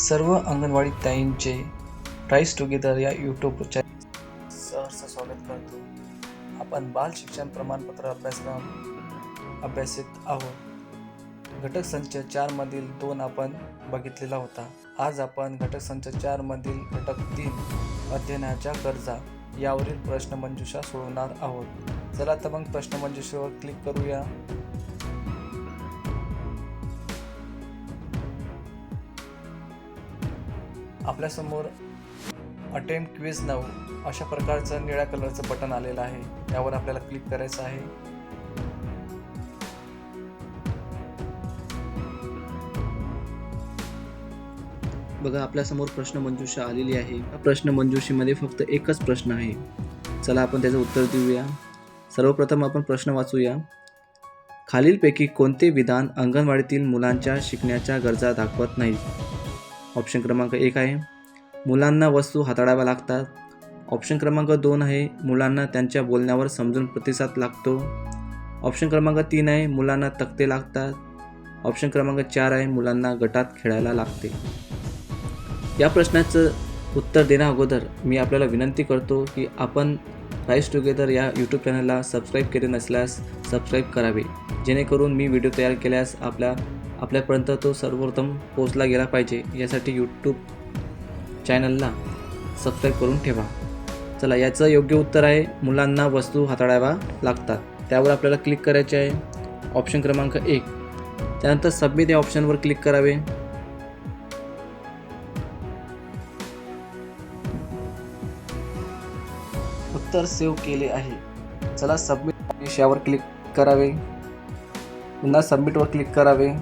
सर्व अंगणवाडी ताईंचे rise together या यूट्यूब चॅनल सहर्ष स्वागत करतो. आपण बाल शिक्षण प्रमाणपत्र अभ्यासक्रम अभ्यासित आहोत. घटक संच चारमधील दोन आपण बघितलेला होता. आज आपण घटक संच चारमधील घटक तीन अध्ययनाच्या गरजा यावरील प्रश्नमंजुषा सोडवणार आहोत. चला तर मग प्रश्नमंजुषेवर क्लिक करूया. आपल्यासमोर अटेम्प्ट क्विज नऊ अशा प्रकारचं निळ्या कलरचं बटन आलेलं आहे. यावर आपल्याला क्लिक करायचं आहे. बघा आपल्यासमोर प्रश्नमंजुषा आलेली आहे. प्रश्न प्रश्नमंजुषेमध्ये फक्त एकच प्रश्न आहे. चला आपण त्याचं उत्तर देऊया. सर्वप्रथम आपण प्रश्न वाचूया. खालीलपैकी कोणते विधान अंगणवाडीतील मुलांच्या शिकण्याच्या गरजा दाखवत नाही ऑप्शन क्रमांक एक आहे. मुलांना वस्तू हाताळाव्या लागतात. ऑप्शन क्रमांक दोन आहे मुलांना त्यांच्या बोलण्यावर समजून प्रतिसाद लागतो. ऑप्शन क्रमांक तीन आहे मुलांना तक्ते लागतात. ऑप्शन क्रमांक चार आहे मुलांना गटात खेळायला लागते. या प्रश्नाचं उत्तर देण्या अगोदर मी आपल्याला विनंती करतो की आपण राईस टुगेदर या यूट्यूब चॅनलला सबस्क्राईब केले नसल्यास सबस्क्राईब करावे. जेणेकरून मी व्हिडिओ तयार केल्यास आपल्या आपल्यापर्यंत तो सर्वप्रथम पोचला गेला पाहिजे. यासाठी यूट्यूब चॅनलला सबस्क्राईब करून ठेवा. चला याचं योग्य उत्तर आहे मुलांना वस्तू हाताळाव्या लागतात. त्यावर आपल्याला क्लिक करायचे आहे. ऑप्शन क्रमांक एक. त्यानंतर सबमिट या ऑप्शनवर क्लिक करावे. उत्तर सेव्ह केले आहे. चला सबमिट यावर क्लिक करावे. पुन्हा सबमिटवर क्लिक करावे.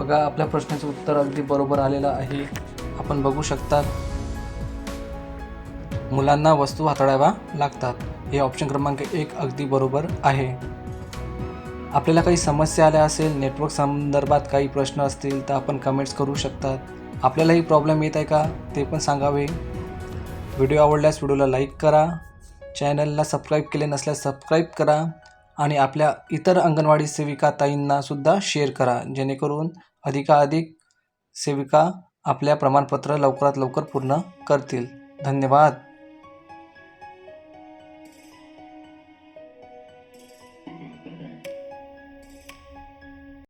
बघा आपल्या प्रश्नाचं उत्तर अगदी बरोबर आलेलं आहे. आपण बघू शकता मुलांना वस्तू हाताळाव्या लागतात. हे ऑप्शन क्रमांक एक अगदी बरोबर आहे. आपल्याला काही समस्या आल्या असेल नेटवर्क संदर्भात काही प्रश्न असतील तर आपण कमेंट्स करू शकतात. आपल्यालाही प्रॉब्लेम येत आहे का ते पण सांगावे. व्हिडिओ आवडल्यास व्हिडिओला लाईक करा. चॅनलला सबस्क्राईब केले नसल्यास सबस्क्राईब करा. आणि आपल्या इतर अंगणवाडी सेविका ताईंनासुद्धा शेअर करा. जेणेकरून अधिकाधिक सेविका आपल्या प्रमाणपत्र लवकरात लवकर पूर्ण करतील. धन्यवाद.